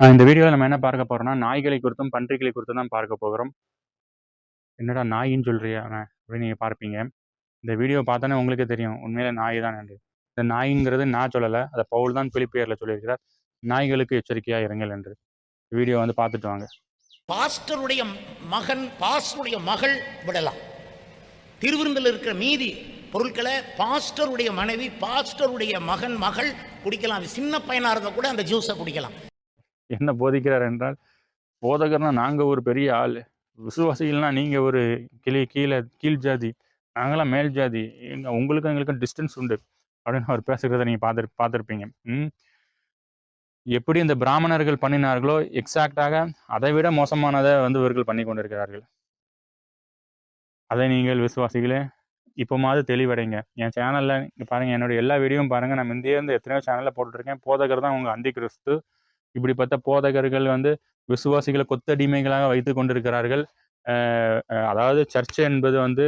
இந்த வீடியோவில் நம்ம என்ன பார்க்க போறோம்னா, நாய்களை குறித்தும், பன்றிகளை குறித்தும் தான் பார்க்க போகிறோம். "என்னடா நாயின்னு சொல்றியா அவன்?" அப்படின்னு நீங்க பார்ப்பீங்க. இந்த வீடியோ பார்த்தோன்னே உங்களுக்கே தெரியும். உண்மையிலே நாய் தான் என்று. இந்த நாய்ங்கிறது நான் சொல்லலை அதை பவுல் தான் பிலிப்பியரில் சொல்லியிருக்கிறார். நாய்களுக்கு எச்சரிக்கையா இருங்கள் என்று. வீடியோ வந்து பார்த்துட்டு வாங்க. பாஸ்டருடைய மகன் பாஸ்டருடைய மகள் விடலாம் திருவிருந்தில் இருக்கிற மீதி பொருட்களை பாஸ்டருடைய மனைவி பாஸ்டருடைய மகன் மகள் குடிக்கலாம் சின்ன பையனா இருந்தா கூட அந்த ஜூஸை குடிக்கலாம் என்ன போதிக்கிறார் என்றால், போதகர்னா நாங்கள் ஒரு பெரிய ஆள் விசுவாசிகள்னா நீங்கள் ஒரு கிளி கீழே கீழ் ஜாதி. நாங்களாம் மேல் ஜாதி. எங்கள் உங்களுக்கும் எங்களுக்கும் டிஸ்டன்ஸ் உண்டு. அப்படின்னு அவர் பேசுகிறத நீங்கள் பார்த்து பார்த்துருப்பீங்க எப்படி இந்த பிராமணர்கள் பண்ணினார்களோ, எக்ஸாக்ட்டாக அதை விட மோசமானதை வந்து இவர்கள் பண்ணி கொண்டிருக்கிறார்கள். அதை நீங்கள் விசுவாசிகளே, இப்போமாவது தெளிவடைங்க. என் சேனலில் பாருங்கள் பாருங்க என்னுடைய எல்லா வீடியோவும் பாருங்கள் நான் முந்தையே இருந்து எத்தனையோ சேனலில் போட்டுருக்கேன். போதகர் தான் உங்கள் அந்தி கிறிஸ்து. இப்படிப்பட்ட போதகர்கள் வந்து விசுவாசிகளை கொத்தடிமைகளாக வைத்து கொண்டிருக்கிறார்கள். அதாவது சர்ச் என்பது வந்து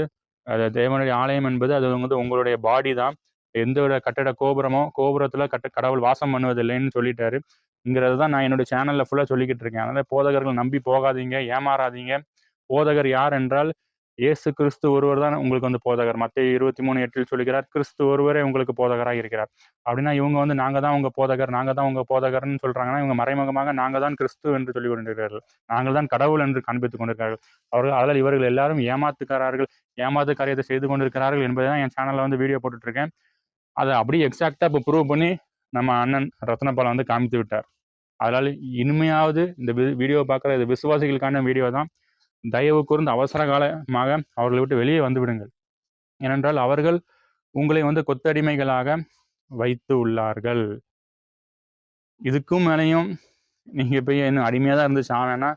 தேவனுடைய ஆலயம் என்பது அது வந்து உங்களுடைய பாடி தான். எந்த ஒரு கட்டட கோபுரமோ, கோபுரத்தில் கட்ட கடவுள் வாசம் பண்ணுவதில்லைன்னு சொல்லிட்டாரு. இங்கிறது தான் நான் என்னுடைய சேனலில் ஃபுல்லாக சொல்லிக்கிட்டு இருக்கேன். அதனால் போதகர்கள் நம்பி போகாதீங்க, ஏமாறாதீங்க. போதகர் யார் என்றால், இயேசு கிறிஸ்து ஒருவர் தான் உங்களுக்கு வந்து போதகர். மற்ற இருபத்தி மூணு எட்டில் சொல்லுகிறார், கிறிஸ்து ஒருவரே உங்களுக்கு போதகராக இருக்கிறார். அப்படின்னா இவங்க வந்து நாங்கள் தான் உங்கள் போதகர், நாங்கள் தான் உங்கள் போதகர்னு சொல்கிறாங்கன்னா இவங்க மறைமுகமாக நாங்கள் தான் கிறிஸ்து என்று சொல்லிக் கொண்டிருக்கிறார்கள். நாங்கள் தான் கடவுள் என்று காண்பித்துக் கொண்டிருக்கிறார்கள். அவர்கள் அதில் இவர்கள் எல்லாரும் ஏமாத்துக்காரர்கள், ஏமாத்து காரியத்தை செய்து கொண்டிருக்கிறார்கள் என்பதை தான் என் சேனலில் வந்து வீடியோ போட்டுட்ருக்கேன் அதை அப்படியே எக்ஸாக்டாக இப்போ ப்ரூவ் பண்ணி நம்ம அண்ணன் ரத்னபால் வந்து காமித்து விட்டார். அதனால் இனிமையாவது இந்த வி வீடியோ பார்க்குற இது விசுவாசிகளுக்கான வீடியோ தான். தயவு கூர்ந்து அவசர காலமாக அவர்களை விட்டு வெளியே வந்து விடுங்கள். ஏனென்றால் அவர்கள் உங்களை வந்து கொத்தடிமைகளாக வைத்து உள்ளார்கள். இதுக்கும் மேலையும் நீங்க போய் இன்னும் அடிமையாக தான் இருந்து சாவேன்னா,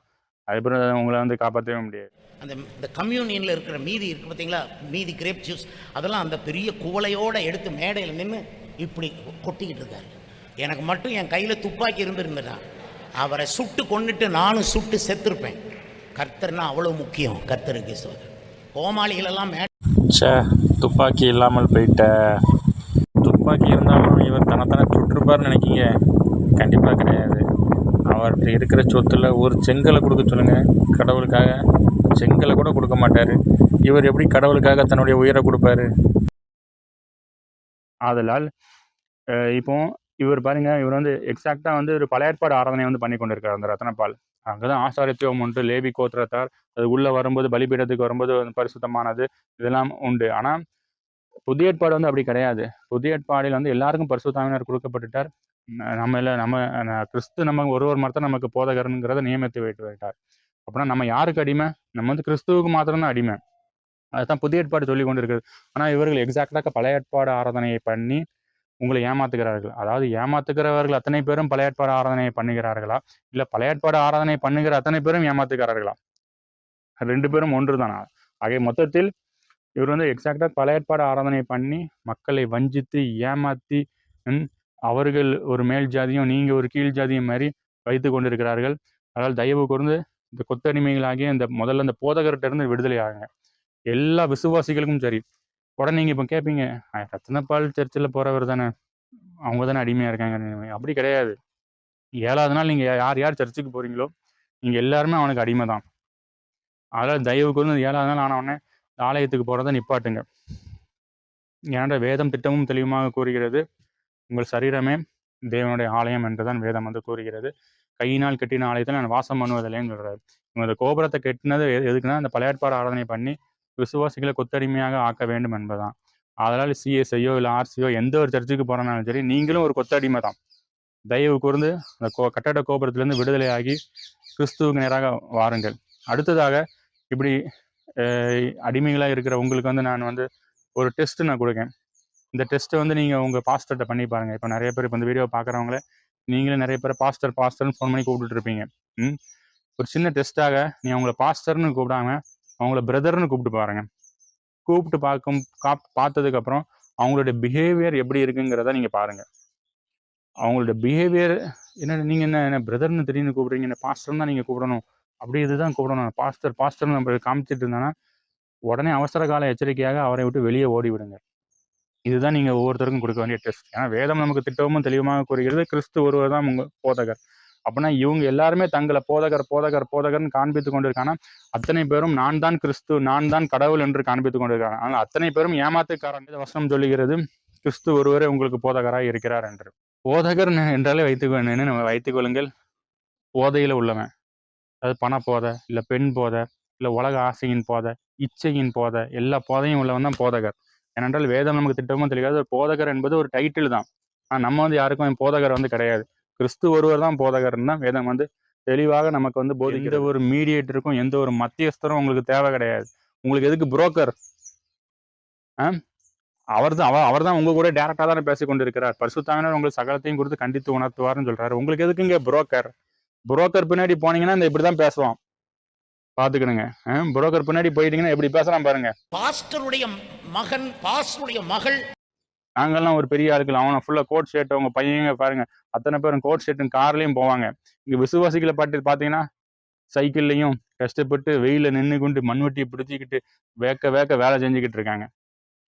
அதுக்கப்புறம் உங்களை வந்து காப்பாற்றவே முடியாது. அந்த இந்த கம்யூனியனில் இருக்கிற மீதி இருக்கு பார்த்தீங்களா மீதி கிரேப் ஜூஸ் அதெல்லாம் அந்த பெரிய குவளையோட எடுத்து மேடையில் நின்று இப்படி கொட்டிக்கிட்டு இருக்காரு. எனக்கு மட்டும் என் கையில் துப்பாக்கி இருந்திருந்தா அவரை சுட்டு கொண்டுட்டு நானும் சுட்டு செத்துருப்பேன். கர்த்தர்னா அவ்வளோ முக்கியம் கர்த்தருக்கு சோதர் கோமாளிகளெல்லாம் மே ச்சே! துப்பாக்கி இல்லாமல் போயிட்ட. துப்பாக்கி இருந்தாலும் இவர் தனத்தானே சுட்டிருப்பார்ன்னு நினைக்கீங்க? கண்டிப்பா கிடையாது. அவர்ட்ட இருக்கிற சொத்துல ஒரு செங்கல குடுக்க சொல்லுங்க, கடவுளுக்காக. செங்கல கூட குடுக்க மாட்டாரு. இவர் எப்படி கடவுளுக்காக தன்னுடைய உயிர குடுப்பாரு? ஆதலால், இப்போ இவர் பாருங்க, இவர் வந்து எக்ஸாக்ட்டா வந்து ஒரு பழைய ஏற்பாடு ஆராதனை வந்து பண்ணிக் கொண்டிருக்கிறார் அந்த ரத்னபால். அங்கே தான் ஆசாரியத்துவம் உண்டு. லேபி கோத்திரத்தார் அது உள்ள வரும்போது பலிபீடத்துக்கு வரும்போது பரிசுத்தமானது இதெல்லாம் உண்டு. ஆனா, புதிய ஏற்பாடு வந்து அப்படி கிடையாது. புதிய ஏற்பாடில் வந்து எல்லாருக்கும் பரிசுத்த கொடுக்கப்பட்டுட்டார். நம்ம இல்லை நம்ம கிறிஸ்து நம்ம ஒரு ஒரு மரத்தை நமக்கு போதகர்ங்கிறத நியமித்து வைத்து விட்டார். அப்படின்னா நம்ம யாருக்கு அடிமை? நம்ம வந்து கிறிஸ்துவுக்கு மாத்திரம்தான் அடிமை. அதுதான் புதிய ஏற்பாடு சொல்லி கொண்டு இருக்குது ஆனால் இவர்கள் எக்ஸாக்டாக பழைய ஏற்பாடு ஆராதனையை பண்ணி உங்களை ஏமாத்துகிறார்கள். அதாவது ஏமாத்துகிறவர்கள் அத்தனை பேரும் பழையாட்பாடு ஆராதனையை பண்ணுகிறார்களா? இல்ல பழையாட்பாடு ஆராதனை பண்ணுகிற அத்தனை பேரும் ஏமாத்துகிறார்களா? ரெண்டு பேரும் ஒன்று தானா? ஆகிய மொத்தத்தில் இவர் வந்து எக்ஸாக்ட்டா பழையாட்பாடு ஆராதனை பண்ணி, மக்களை வஞ்சித்து, ஏமாத்தி, அவர்கள் ஒரு மேல் ஜாதியும், நீங்க ஒரு கீழ் ஜாதியும் மாதிரி வைத்து கொண்டிருக்கிறார்கள். அதனால் தயவு கூர்ந்து இந்த கொத்தடிமைகளாகிய இந்த முதல்ல இந்த போதகர்கிட்ட இருந்து விடுதலை ஆகுங்க. எல்லா விசுவாசிகளுக்கும் சரி. உடனே நீங்கள் இப்போ கேட்பீங்க, ரத்தினப்பால் சர்ச்சில் போகிறவர் தானே. அவங்க தானே அடிமையாக இருக்காங்க. அப்படி கிடையாது. ஏழாவது நாள் நீங்கள் யார் யார் சர்ச்சுக்கு போகிறீங்களோ நீங்கள் எல்லாருமே அவனுக்கு அடிமை தான். அதனால் தயவுக்கு வந்து ஏழாவது நாள் ஆனவுடனே ஆலயத்துக்கு போகிறத நிப்பாட்டுங்க. ஏன்னா வேதம் திட்டமும் தெளிவுமாக கூறுகிறது. உங்கள் சரீரமே தேவனுடைய ஆலயம் என்று தான் வேதம் வந்து கூறுகிறது. கையினால் கட்டின ஆலயத்தில் நான் வாசம் பண்ணுவதில்லைன்னு சொல்கிறார் இவங்க கோபுரத்தை கோபுரத்த கட்டினது எதுக்குன்னா, அந்த பழையாட்பாடு ஆராதனை பண்ணி விசுவாசிகளை கொத்தடிமையாக ஆக்க வேண்டும் என்பதுதான். அதனால் சிஎஸ்ஐயோ இல்லை ஆர்சியோ எந்த ஒரு சர்ச்சுக்கு போகிறனாலும் சரி, நீங்களும் ஒரு கொத்தடிமை தான். தயவு கூர்ந்து அந்த கோ கட்டட கோபுரத்திலிருந்து விடுதலையாகி கிறிஸ்துவுக்கு நேராக வாருங்கள். அடுத்ததாக இப்படி அடிமைகளாக இருக்கிற உங்களுக்கு வந்து நான் வந்து ஒரு டெஸ்ட்டு நான் கொடுக்கேன் இந்த டெஸ்ட்டை வந்து நீங்கள் உங்கள் பாஸ்டர்கிட்ட பண்ணி பாருங்கள் இப்போ நிறைய பேர் இப்போ இந்த வீடியோ பார்க்குறவங்களே, நீங்களே நிறைய பேர் பாஸ்டர் பாஸ்டர்னு ஃபோன் பண்ணி கூப்பிட்டுட்டு இருப்பீங்க. ம். ஒரு சின்ன டெஸ்ட்டாக நீ அவங்கள பாஸ்டர்னு கூப்பிடாம, அவங்கள பிரதர்னு கூப்பிட்டு பாருங்க. கூப்பிட்டு பார்க்கும் கா பார்த்ததுக்கப்புறம் அவங்களுடைய பிஹேவியர் எப்படி இருக்குங்கிறத நீங்கள் பாருங்கள் அவங்களுடைய பிஹேவியர் என்ன நீங்கள் என்ன என்ன பிரதர்னு திடீர்னு கூப்பிடுறீங்க, என்ன பாஸ்டர்னு தான் நீங்கள் கூப்பிடணும். அப்படி இதுதான் கூப்பிடணும். பாஸ்டர் பாஸ்டர்னு நம்ம காமிச்சிட்டு இருந்தோன்னா உடனே அவசர கால எச்சரிக்கையாக அவரை விட்டு வெளியே ஓடி விடுங்க. இதுதான் நீங்கள் ஒவ்வொருத்தருக்கும் கொடுக்க வேண்டிய டெஸ்ட். ஏன்னா வேதம் நமக்கு திட்டமும் தெளிவாக கூறுகிறது. கிறிஸ்து ஒருவர் தான் உங்கள் போதகர். அப்படின்னா இவங்க எல்லாருமே தங்களை போதகர் போதகர் போதகர்னு காண்பித்து கொண்டிருக்காங்க. அத்தனை பேரும் நான் தான் கிறிஸ்து நான் தான் கடவுள் என்று காண்பித்து கொண்டிருக்காங்க. ஆனால் அத்தனை பேரும் ஏமாத்துக்காரன் வசனம் சொல்லுகிறது. கிறிஸ்து ஒருவரே உங்களுக்கு போதகராக இருக்கிறார் என்று. போதகர் என்றாலே வைத்துக் நம்ம வைத்துக் கொள்ளுங்கள். போதையில் உள்ளவன். அதாவது பண போதை இல்லை பெண் போதை இல்லை உலக ஆசையின் போதை இச்சையின் போதை எல்லா போதையும் உள்ளவன் தான் போதகர். ஏனென்றால் வேதம் நமக்கு திட்டமும் தெரியாது ஒரு போதகர் என்பது ஒரு டைட்டில் தான். ஆனால் நம்ம வந்து யாருக்கும் போதகர் வந்து கிடையாது. கிறிஸ்து ஒருவர் தான் போதகர்னு தான் வேதம் வந்து தெளிவாக நமக்கு வந்து போதி எந்த ஒரு மீடியேட்டருக்கும் எந்த ஒரு மத்தியஸ்தரும் உங்களுக்கு தேவை கிடையாது. உங்களுக்கு எதுக்கு புரோக்கர்? அவர் தான் அவர் அவர் தான் உங்க கூட டேரக்டாக தானே பேசி கொண்டு இருக்கிறார் பரிசுத்தாவினர் உங்களுக்கு சகலத்தையும் கொடுத்து கண்டித்து உணர்த்துவார்னு சொல்றாரு. உங்களுக்கு எதுக்குங்க புரோக்கர்? புரோக்கர் பின்னாடி போனீங்கன்னா இந்த இப்படி தான் பேசுவான் பார்த்துக்கணுங்க புரோக்கர் பின்னாடி போயிட்டீங்கன்னா எப்படி பேசுறான் பாருங்க. பாஸ்டருடைய மகன் பாஸ்டருடைய மகள் நாங்கள்லாம் ஒரு பெரிய ஆளுக்கள் அவனை ஃபுல்லாக கோட் ஷர்ட் அவங்க பையங்க பாருங்க. அத்தனை பேரும் கோட் ஷர்ட்டும் கார்லேயும் போவாங்க. இங்கே விசுவாசிகளை பாட்டு பார்த்தீங்கன்னா சைக்கிள்லையும் கஷ்டப்பட்டு வெயிலில் நின்று கொண்டு மண்வெட்டியை பிடிச்சிக்கிட்டு வேக்க வேக்க வேலை செஞ்சுக்கிட்டு இருக்காங்க.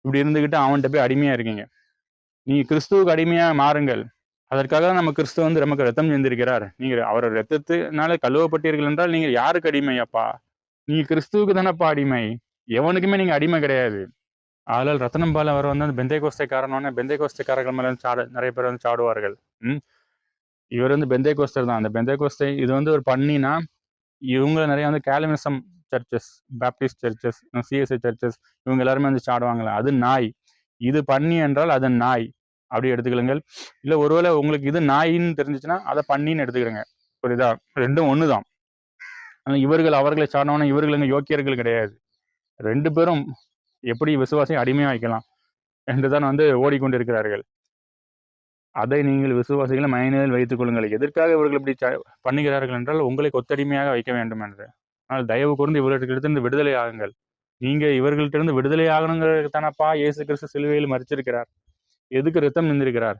இப்படி இருந்துக்கிட்டு அவன்கிட்ட போய் அடிமையாக இருக்கீங்க. நீங்கள் கிறிஸ்துவுக்கு அடிமையாக மாறுங்கள். அதற்காக தான் நம்ம கிறிஸ்துவ வந்து நமக்கு ரத்தம் செஞ்சிருக்கிறார் நீங்கள் அவரை ரத்தத்தினால கழுவப்பட்டீர்கள் என்றால் நீங்கள் யாருக்கு அடிமையாப்பா? நீங்கள் கிறிஸ்துவுக்கு தானப்பா அடிமை. எவனுக்குமே நீங்கள் அடிமை கிடையாது. ஆளால் ரத்தனம்பால் அவர் வந்து அந்த பெந்தை கோஸ்தைக்காரனோடனே பெந்தை கோஸ்தைக்காரர்கள் மேலே வந்து சாட நிறைய பேர் வந்து சாடுவார்கள். ம்? இவர் வந்து பெந்தை கோஸ்தர் தான். அந்த பெந்தை கோஸ்தை இது வந்து ஒரு பண்ணினா இவங்க நிறைய வந்து கேலமிசம் churches baptist churches CSI churches இவங்க எல்லாருமே வந்து சாடுவாங்களே அது நாய். இது பண்ணி என்றால் அது நாய். அப்படி எடுத்துக்கலுங்கள் இல்லை ஒருவேளை உங்களுக்கு இது நாயின்னு தெரிஞ்சிச்சுன்னா அதை பண்ணின்னு எடுத்துக்கிறேங்க புரியுதா? ரெண்டும் ஒன்று தான் ஆனால் இவர்கள் அவர்களை சாடணும்னா இவர்கள் இங்கே யோக்கியர்கள் கிடையாது. ரெண்டு பேரும் எப்படி விசுவாசை அடிமையாக வைக்கலாம் என்று தான் வந்து ஓடிக்கொண்டிருக்கிறார்கள். அதை நீங்கள் விசுவாசிகளை மயனில் வைத்துக் கொள்ளுங்கள். எதற்காக இவர்கள் இப்படி பண்ணுகிறார்கள் என்றால் உங்களை கொத்தடிமையாக வைக்க வேண்டும் என்று. ஆனால் தயவு கூர்ந்து இவர்களிடத்திலிருந்து விடுதலை ஆகுங்கள். நீங்க இவர்கள்ட்டிருந்து விடுதலை ஆகணுங்கிறது தானப்பா இயேசு கிறிஸ்து சிலுவையில் மறிச்சிருக்கிறார் எதுக்கு ரத்தம் நின்றிருக்கிறார்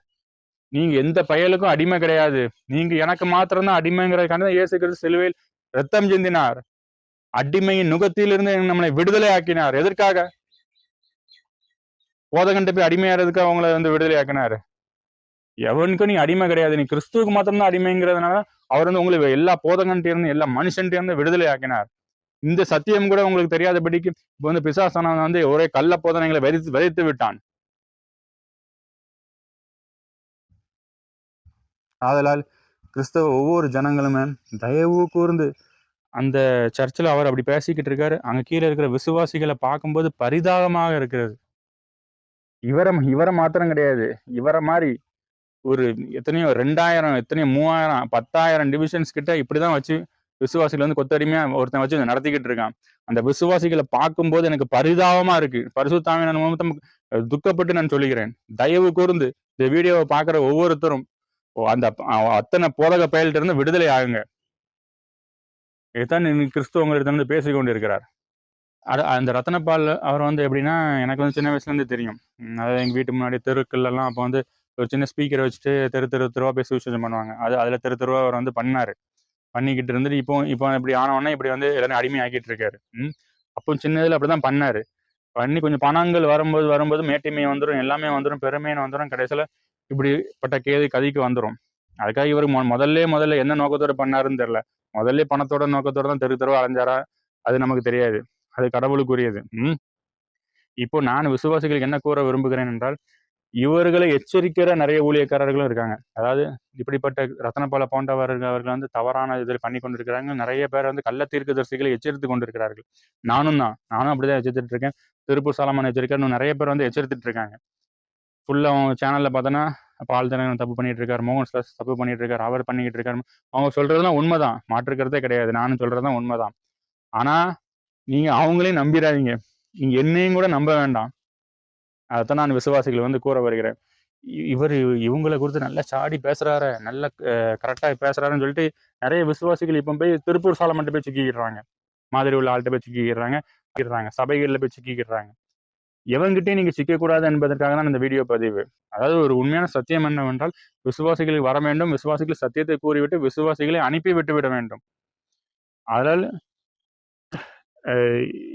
நீங்க எந்த பயலுக்கும் அடிமை கிடையாது. நீங்க எனக்கு மாத்திரம்தான் அடிமைங்கிறதுக்கான இயேசு கிறிஸ்து சிலுவையில் ரத்தம் சிந்தினார். அடிமையின் நுகத்திலிருந்து நம்மளை விடுதலை ஆக்கினார். எதற்காக? போதகன்ட்ட போய் அடிமையாறதுக்கு அவங்கள வந்து விடுதலை ஆக்கினாரு எவனுக்கும் நீ அடிமை கிடையாது. நீ கிறிஸ்துவுக்கு மாத்திரம்தான் அடிமைங்கிறதுனால அவர் வந்து உங்களுக்கு எல்லா போதகன்ட்ட இருந்து எல்லா மனுஷன்ட்ட இருந்து விடுதலை ஆக்கினார் இந்த சத்தியம் கூட உங்களுக்கு தெரியாதபடிக்கு இப்போ வந்து பிசாசனம் வந்து ஒரே கள்ள போதனைகளை வெறித்து விதைத்து விட்டான். ஆதலால் கிறிஸ்தவ ஒவ்வொரு ஜனங்களுமே தயவு கூர்ந்து அந்த சர்ச்சில் அவர் அப்படி பேசிக்கிட்டு இருக்காரு. அங்க கீழே இருக்கிற விசுவாசிகளை பார்க்கும்போது பரிதாபமாக இருக்கிறது. இவரை இவரை மாத்திரம் கிடையாது. இவரை மாதிரி ஒரு எத்தனையோ ரெண்டாயிரம் எத்தனையோ மூவாயிரம் பத்தாயிரம் டிவிஷன்ஸ் கிட்ட இப்படிதான் வச்சு விசுவாசிகள் வந்து கொத்தடிமையா ஒருத்தன் வச்சு நடத்திக்கிட்டு இருக்கான். அந்த விசுவாசிகளை பார்க்கும்போது எனக்கு பரிதாபமா இருக்கு. பரிசுத்தாமின நிமித்தம் துக்கப்பட்டு நான் சொல்லுகிறேன். தயவு கூர்ந்து இந்த வீடியோவை பார்க்குற ஒவ்வொருத்தரும் ஓ, அந்த அத்தனை போதக பயல்கிட்ட இருந்து விடுதலை ஆகுங்க. இதுதான் இன்னைக்கு கிறிஸ்துவங்களிடத்துல இருந்து பேசிக் கொண்டிருக்கிறார் அது அந்த ரத்தனபால் அவர் வந்து எப்படின்னா எனக்கு வந்து சின்ன வயசுலேருந்து தெரியும். அதாவது எங்கள் வீட்டு முன்னாடி தெருக்கள் எல்லாம் அப்போ வந்து ஒரு சின்ன ஸ்பீக்கரை வச்சுட்டு தெரு தெரு தெருவா பேசி விசேஷம் பண்ணுவாங்க. அது அதில் தெரு தெருவா அவர் வந்து பண்ணாரு. பண்ணிக்கிட்டு இருந்துட்டு இப்போ இப்போ இப்படி ஆனவொடனே இப்படி வந்து எல்லாரும் அடிமை ஆக்கிட்டு இருக்காரு அப்போ அப்போ அப்படி அப்படிதான் பண்ணாரு. பண்ணி கொஞ்சம் பணங்கள் வரும்போது வரும்போது மேட்டிமை வந்துடும் எல்லாமே வந்துடும் பெருமைன்னு வந்துடும் கடைசியில இப்படிப்பட்ட கேது கதிக்கு வந்துடும் அதுக்காக இவர் மொ முதல்ல முதல்ல என்ன நோக்கத்தோட பண்ணாருன்னு தெரில முதல்ல பணத்தோட நோக்கத்தோட தான் தெரு தெருவா அலைஞ்சாரா அது நமக்கு தெரியாது. அது கடவுளுக்குரியது. ம். இப்போ நான் விசுவாசிகளுக்கு என்ன கூற விரும்புகிறேன் என்றால் இவர்களை எச்சரிக்கிற நிறைய ஊழியக்காரர்களும் இருக்காங்க. அதாவது இப்படிப்பட்ட ரத்தனபால போன்றவர்கள் அவர்கள் வந்து தவறான இதில் பண்ணி கொண்டிருக்கிறாங்க. நிறைய பேர் வந்து கள்ள தீர்க்கதரிசிகளை எச்சரித்து கொண்டிருக்கிறார்கள். நானும் தான். நானும் அப்படிதான் எச்சரித்துட்டு இருக்கேன். திருப்பூர் சாலமான எச்சரிக்கை இன்னும் நிறைய பேர் வந்து எச்சரித்துட்டு இருக்காங்க. ஃபுல்லாக அவங்க சேனலில் பார்த்தோன்னா பால் தினம் தப்பு பண்ணிட்டு இருக்காரு. மோகன் ஸ்லாஸ் தப்பு பண்ணிட்டு இருக்காரு. அவர் பண்ணிக்கிட்டு இருக்காரு. அவங்க சொல்றதுலாம் உண்மைதான். மாற்றுக்கிறதே கிடையாது. நானும் சொல்றதுதான் உண்மைதான். ஆனால் நீங்க அவங்களையும் நம்பிடாதீங்க. நீங்க என்னையும் கூட நம்ப வேண்டாம். அதைத்தான் நான் விசுவாசிகள் வந்து கூற வருகிறேன். இ- இவர் இவங்களை குறித்து நல்லா சாடி பேசுறாரு நல்ல கரெக்டாக பேசுறாருன்னு சொல்லிட்டு நிறைய விசுவாசிகள் இப்போ போய் திருப்பூர் சாலை மட்டும் போய் சிக்கிக்கிறாங்க. மாதிரி உள்ள ஆள்கிட்ட போய் சிக்கிக்கிறாங்க சிக்கிடுறாங்க சபைகளில் போய் சிக்கிக்கிறாங்க. எவன்கிட்டயும் நீங்க சிக்கக்கூடாது என்பதற்காக தான் இந்த வீடியோ பதிவு. அதாவது ஒரு உண்மையான சத்தியம் என்னவென்றால் விசுவாசிகளுக்கு வர வேண்டும் விசுவாசிகள் சத்தியத்தை கூறிவிட்டு விசுவாசிகளை அனுப்பி விட்டு விட வேண்டும். அதனால்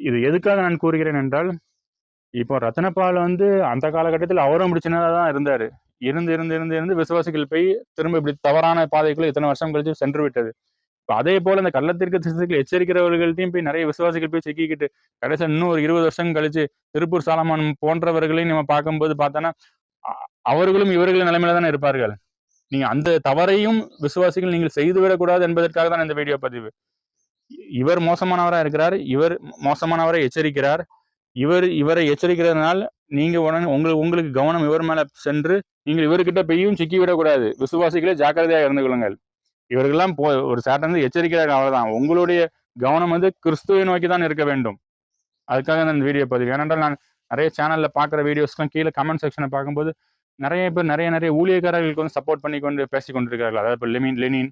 இது எதுக்காக நான் கூறுகிறேன் என்றால் இப்போ ரத்னபால் வந்து அந்த காலகட்டத்தில் அவரும் இப்படி சின்னதாக தான் இருந்தார். இருந்து இருந்து இருந்து இருந்து விசுவாசிகள் போய் திரும்ப இப்படி தவறான பாதைக்குள்ள இத்தனை வருஷம் கழிச்சு சென்று விட்டது. இப்போ அதே போல இந்த கள்ளத்திற்கு திசைகள் எச்சரிக்கிறவர்கள்ட்டையும் போய் நிறைய விசுவாசிகள் போய் சிக்கிக்கிட்டு கடைசியா இன்னும் ஒரு இருபது வருஷம் கழிச்சு திருப்பூர் சாலமான் போன்றவர்களையும் நம்ம பார்க்கும்போது பார்த்தோன்னா அவர்களும் இவர்கள் நிலைமையில தானே இருப்பார்கள். நீங்க அந்த தவறையும் விசுவாசிகள் நீங்கள் செய்துவிடக்கூடாது என்பதற்காக தான் இந்த வீடியோ பதிவு. இவர் மோசமானவரா இருக்கிறார் இவர் மோசமானவரை எச்சரிக்கிறார். இவர் இவரை எச்சரிக்கிறதுனால நீங்க உடனே உங்களுக்கு உங்களுக்கு கவனம் இவர் மேல சென்று நீங்கள் இவர்கிட்ட பெய்யும் சிக்கி விடக்கூடாது விசுவாசிகளே ஜாக்கிரதையாக இருந்து கொள்ளுங்கள். இவர்கள்லாம் போ ஒரு சாட்டை வந்து எச்சரிக்கிறாங்க அவ்வளவுதான். உங்களுடைய கவனம் வந்து கிறிஸ்துவை நோக்கி தான் இருக்க வேண்டும். அதுக்காக நான் இந்த வீடியோ பதிவு. ஏனென்றால் நான் நிறைய சேனல்ல பார்க்குற வீடியோஸ்லாம் கீழே கமெண்ட் செக்ஷனை பார்க்கும்போது நிறைய பேர் நிறைய நிறைய ஊழியக்காரர்களுக்கு வந்து சப்போர்ட் பண்ணி கொண்டு பேசி கொண்டிருக்கிறார்கள் அதாவது இப்போ லெமின் லெனின்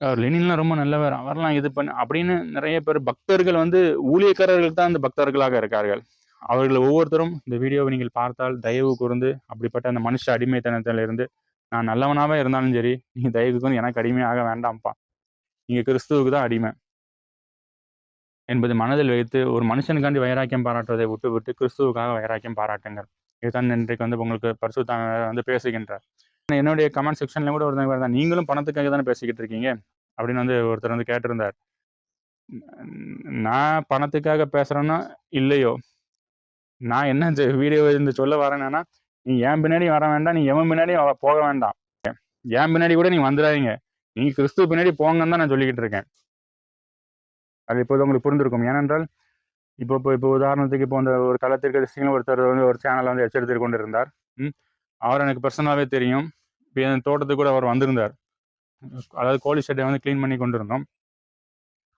அவர் லெனின்லாம் ரொம்ப நல்லவர் அவர்லாம் இது பண்ண அப்படின்னு நிறைய பேர் பக்தர்கள் வந்து ஊழியக்காரர்கள் தான் அந்த பக்தர்களாக இருக்கார்கள். அவர்கள் ஒவ்வொருத்தரும் இந்த வீடியோவை நீங்கள் பார்த்தால் தயவு கூர்ந்து அப்படிப்பட்ட அந்த மனுஷ அடிமைத்தனத்திலிருந்து நான் நல்லவனாகவே இருந்தாலும் சரி நீங்கள் தயவு கூர்ந்து எனக்கு அடிமையாக வேண்டாம்ப்பா. நீங்க கிறிஸ்துவுக்கு தான் அடிமை. என்பது மனதில் வைத்து ஒரு மனுஷனுக்காண்டி வைராக்கியம் பாராட்டுவதை விட்டு விட்டு கிறிஸ்துவுக்காக வைராக்கியம் பாராட்டுங்கள். இதுதான் இன்றைக்கு வந்து உங்களுக்கு பரிசுத்தாங்க வந்து பேசுகின்றார். என்னுடைய கமெண்ட் செக்ஷன்ல கூட ஒருத்தங்க தான் நீங்களும் பணத்துக்காக தானே பேசிக்கிட்டு இருக்கீங்க? அப்படின்னு வந்து ஒருத்தர் வந்து கேட்டிருந்தார். நான் பணத்துக்காக பேசுறேன்னா இல்லையோ? நான் என்ன இந்த வீடியோ இந்த சொல்ல வரேன்னா நீ என் பின்னாடி வர வேண்டாம் நீ எவன் பின்னாடி போக வேண்டாம். என் பின்னாடி கூட நீ வந்துடாதீங்க. நீ கிறிஸ்துவ பின்னாடி போங்கன்னு தான் நான் சொல்லிக்கிட்டு இருக்கேன். அது இப்போது உங்களுக்கு புரிந்திருக்கும். ஏனென்றால் இப்போ இப்போ இப்போ உதாரணத்துக்கு இப்போ அந்த ஒரு களத்திற்கு திசையில் ஒருத்தர் வந்து ஒரு சேனலை வந்து எச்சரித்து கொண்டு இருந்தார் ம். அவர் எனக்கு பர்சனலாகவே தெரியும். இப்போ என் தோட்டத்துக்கு கூட அவர் வந்திருந்தார். அதாவது கோழி ஷெட்டை வந்து க்ளீன் பண்ணி கொண்டு இருந்தோம்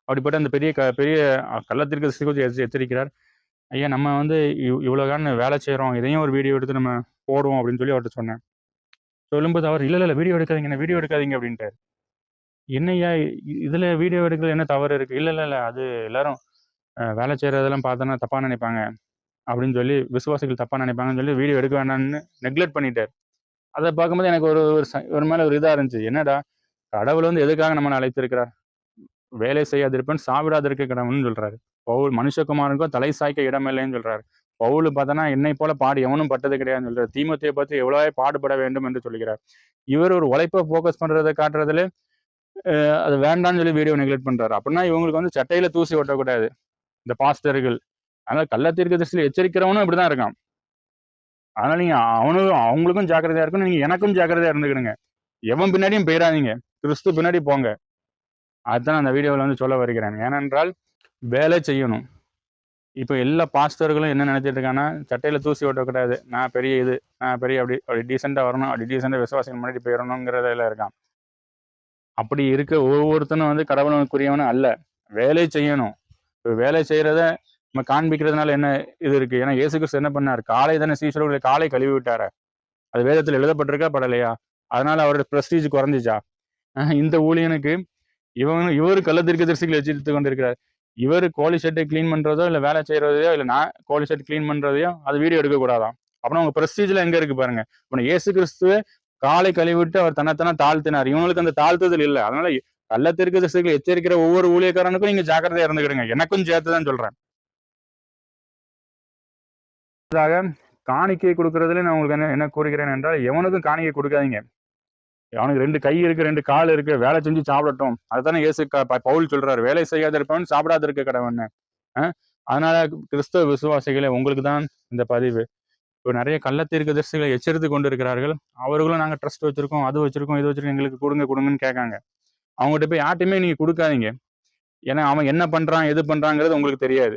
அப்படிப்பட்ட அந்த பெரிய க பெரிய கள்ளத்திற்கு சிகிச்சை குறித்து எச்சரிக்கிறார் ஐயா நம்ம வந்து இவ் இவ்வளோ காரணம் வேலை செய்கிறோம் இதையும் ஒரு வீடியோ எடுத்து நம்ம போடுவோம் அப்படின்னு சொல்லி அவர்கிட்ட சொன்னேன். சொல்லும்போது அவர் இல்லை இல்லை வீடியோ எடுக்காதீங்க வீடியோ எடுக்காதீங்க அப்படின்ட்டார். என்னய்யா இதில் வீடியோ எடுக்கிறது என்ன தவறு இருக்குது இல்லை இல்லை இல்லை அது எல்லாரும் வேலை செய்கிறதெல்லாம் பார்த்தோன்னா தப்பாக நினைப்பாங்க. அப்படின்னு சொல்லி விசுவாசிகள் தப்பாக நினைப்பாங்கன்னு சொல்லி வீடியோ எடுக்க வேண்டாம்னு நெக்லெக்ட் பண்ணிட்டார். அதை பார்க்கும்போது எனக்கு ஒரு ஒரு ச- ஒரு மேலே ஒரு இதாக இருந்துச்சு. என்னடா கடவுள் வந்து எதுக்காக நம்மளை அழைத்திருக்கிறார்? வேலை செய்யாதிருப்பேன் சாவிடாதிருக்க கடவுள்னு சொல்கிறாரு பவுல் மனுஷகுமாருக்கோ தலை சாய்க்க இடமில்லைன்னு சொல்கிறார் பவுல் பார்த்தோன்னா என்னை போல பாடு எவனும் பட்டது கிடையாதுன்னு சொல்கிறார் தீமத்தையை பார்த்து எவ்வளோ பாடுபட வேண்டும் என்று சொல்கிறார் இவர் ஒரு உழைப்பை ஃபோக்கஸ் பண்ணுறதை காட்டுறதுல அது வேண்டாம்னு சொல்லி வீடியோ நெக்லெக்ட் பண்ணுறாரு அப்படின்னா இவங்களுக்கு வந்து சட்டையில் தூசி ஒட்டக்கூடாது. இந்த பாஸ்டர்கள் அதனால கள்ளத்தீர்க்க திசையில் எச்சரிக்கிறவனும் இப்படிதான் இருக்கான். அதனால நீங்க அவனும் அவங்களுக்கும் ஜாக்கிரதையா இருக்கணும். நீங்க எனக்கும் ஜாக்கிரதையா இருந்துக்கிடுங்க. எவன் பின்னாடியும் போயிடாதீங்க. கிறிஸ்து பின்னாடி போங்க. அதுதான் அந்த வீடியோவில் வந்து சொல்ல வருகிறேன். ஏனென்றால் வேலை செய்யணும். இப்போ எல்லா பாஸ்டர்களும் என்ன நினைச்சிட்டு இருக்காங்கன்னா சட்டையில தூசி ஓட்டக்கூடாது நான் பெரிய இது நான் பெரிய அப்படி அப்படி டீசெண்டாக வரணும். அப்படி டீசெண்டாக விசுவாசிகள் முன்னாடி போயிடணுங்கிறதுல இருக்கான். அப்படி இருக்க ஒவ்வொருத்தனும் வந்து கடவுளுக்குரியவனும் அல்ல. வேலை செய்யணும். இப்போ வேலை செய்யறத நம்ம காண்பிக்கிறதுனால என்ன இது இருக்கு? ஏன்னா இயேசு கிறிஸ்து என்ன பண்ணார்? காலை தானே சீசர்களை காலை கழுவி விட்டாரு. அது வேதத்தில் எழுதப்பட்டிருக்கா? படலையா? அதனால அவரோட பிரஸ்டீஜ் குறைஞ்சிச்சா? இந்த ஊழியனுக்கு இவன் இவர் கள்ளத்திற்கு தரிசிகளை வச்சுட்டு கொண்டிருக்கிறார். இவர் கோழி ஷெட்டை கிளீன் பண்றதோ இல்லை வேலை செய்யறதையோ இல்லை நான் கோழி ஷெட் க்ளீன் பண்றதையோ அது வீடியோ எடுக்கக்கூடாதான் அப்புறம் உங்க பிரஸ்டீஜ்ல எங்க இருக்கு பாருங்க. இப்போ இயேசு கிறிஸ்துவே காலை கழுவிட்டு அவர் தன்னைத்தானே தாழ்த்தினார். இவங்களுக்கு அந்த தாழ்த்துதல் இல்லை. அதனால கள்ளத்திற்கு திசைகளை எச்சரிக்கிற ஒவ்வொரு ஊழியக்காரனுக்கும் நீங்க ஜாக்கிரதையா இருந்துக்கிடுங்க எனக்கும் சேர்த்து தான் சொல்றேன். அடுத்ததாக காணிக்கை கொடுக்கறதுல நான் உங்களுக்கு என்ன என்ன கூறுகிறேன் என்றால் எவனுக்கும் காணிக்கை கொடுக்காதீங்க. அவனுக்கு ரெண்டு கை இருக்கு ரெண்டு கால் இருக்கு வேலை செஞ்சு சாப்பிடட்டும். அதுதானே இயேசு க- பவுல் சொல்றாரு வேலை செய்யாத இருப்பவன் சாப்பிடாத இருக்க கடவன் அதனால கிறிஸ்தவ விசுவாசிகளே உங்களுக்கு தான் இந்த பதிவு. இப்போ நிறைய கள்ளத்தீர்க்க தரிசிகளை எச்சரித்து கொண்டு இருக்கிறார்கள் அவர்களும் நாங்கள் ட்ரஸ்ட் வச்சிருக்கோம் அது வச்சிருக்கோம் இது வச்சிருக்கோம் எங்களுக்கு கொடுங்க கொடுங்கன்னு கேட்காங்க. அவங்ககிட்ட போய் யார்ட்டையுமே நீங்கள் கொடுக்காதீங்க. ஏன்னா அவன் என்ன பண்ணுறான் எது பண்றாங்கிறது உங்களுக்கு தெரியாது.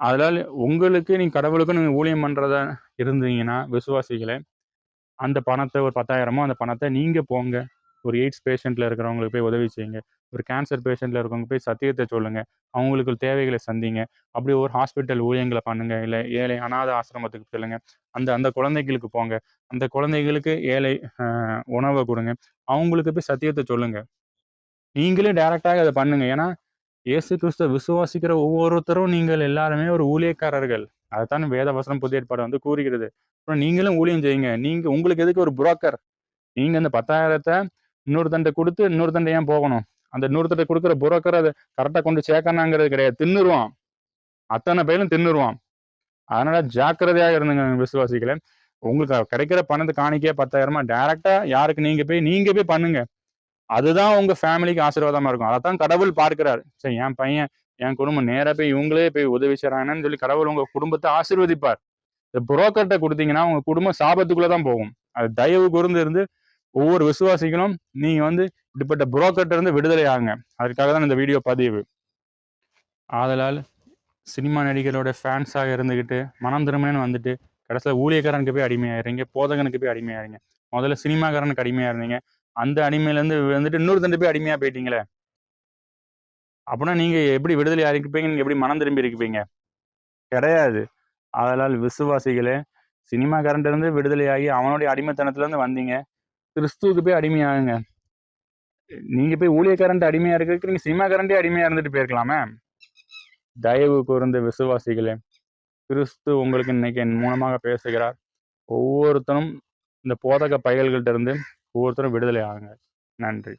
அதனால் உங்களுக்கு நீங்கள் கடவுளுக்கு நீங்கள் ஊழியம் பண்ணுறதா இருந்தீங்கன்னா விசுவாசிகளை அந்த பணத்தை ஒரு பத்தாயிரமோ அந்த பணத்தை நீங்கள் போங்க. ஒரு எய்ட்ஸ் பேஷண்ட்டில் இருக்கிறவங்களுக்கு போய் உதவி செய்யுங்க. ஒரு கேன்சர் பேஷண்ட்டில் இருக்கவங்க போய் சத்தியத்தை சொல்லுங்கள் அவங்களுக்கு தேவைகளை சந்திங்க. அப்படி ஒரு ஹாஸ்பிட்டல் ஊழியங்களை பண்ணுங்கள் இல்லை ஏழை அனாதை ஆசிரமத்துக்கு செல்லுங்க. அந்த அந்த குழந்தைகளுக்கு போங்க. அந்த குழந்தைகளுக்கு ஏழை உணவை கொடுங்க. அவங்களுக்கு போய் சத்தியத்தை சொல்லுங்கள் நீங்களே டைரக்டாக அதை பண்ணுங்கள் ஏன்னா இயேசு கிறிஸ்துவ விசுவாசிக்கிற ஒவ்வொருத்தரும் நீங்கள் எல்லாருமே ஒரு ஊழியக்காரர்கள். அதைத்தான் வேத வசனம் புதிய ஏற்பாடு வந்து கூறுகிறது. அப்புறம் நீங்களும் ஊழியம் செய்யுங்க. நீங்க உங்களுக்கு எதுக்கு ஒரு புரோக்கர் நீங்க அந்த பத்தாயிரத்தை இன்னொரு தண்டை கொடுத்து இன்னொருத்தன்ட்ட ஏன் போகணும்? அந்த இன்னொருத்தட்ட கொடுக்குற புரோக்கர் அதை கரெக்டாக கொண்டு சேர்க்கணாங்கிறது கிடையாது. தின்னுருவான். அத்தனை பேரும் தின்னுருவான். அதனால ஜாக்கிரதையாக இருந்துங்க விசுவாசிகளை. உங்களுக்கு கிடைக்கிற பணத்தை காணிக்கையா பத்தாயிரமா? டைரக்டா யாருக்கு நீங்க போய் நீங்க போய் பண்ணுங்க. அதுதான் உங்க ஃபேமிலிக்கு ஆசீர்வாதமா இருக்கும். அதைத்தான் கடவுள் பார்க்கிறார். சரி என் பையன் என் குடும்பம் நேராக போய் இவங்களே போய் உதவி செய்றாங்கன்னு சொல்லி கடவுள் உங்க குடும்பத்தை ஆசீர்வதிப்பார். இந்த புரோக்கர்கிட்ட கொடுத்தீங்கன்னா உங்க குடும்பம் சாபத்துக்குள்ள தான் போகும். அது தயவு கூர்ந்து இருந்து ஒவ்வொரு விசுவாசிகளும் நீங்க வந்து இப்படிப்பட்ட புரோக்கர்ட்ட இருந்து விடுதலை ஆகுங்க. அதுக்காக தான் இந்த வீடியோ பதிவு. ஆதலால் சினிமா நடிகரோட ஃபேன்ஸாக இருந்துக்கிட்டு மனம் திரும்பினு வந்துட்டு கடைசியில் ஊழியக்காரனுக்கு போய் அடிமையாயிருங்க போதகனுக்கு போய் அடிமையாயிருங்க. முதல்ல சினிமாக்காரனுக்கு அடிமையாக இருந்தீங்க அந்த அடிமையிலேருந்து வந்துட்டு இன்னொரு தண்டு போய் அடிமையாக போயிட்டீங்களே? அப்படின்னா நீங்கள் எப்படி விடுதலை ஆகிருப்பீங்க நீங்கள் எப்படி மனம் திரும்பி இருப்பீங்க? கிடையாது. ஆதலால் விசுவாசிகளே சினிமாக்காரன்ட்ட இருந்து விடுதலையாகி அவனுடைய அடிமைத்தனத்துலேருந்து வந்தீங்க. கிறிஸ்துவுக்கு போய் அடிமையாகுங்க. நீங்கள் போய் ஊழியக்காரன்ட்டு அடிமையாக இருக்கிறதுக்கு சினிமா சினிமாக்காரன்ட்டே அடிமையாக இருந்துட்டு போயிருக்கலாமே? தயவு கூர்ந்த விசுவாசிகளே கிறிஸ்து உங்களுக்கு இன்னைக்கு என் மூலமாக பேசுகிறார். ஒவ்வொருத்தரும் இந்த போதக பயல்கள்ட்ட இருந்து ஒவ்வொருத்தரும் விடுதலை ஆகுங்க. நன்றி.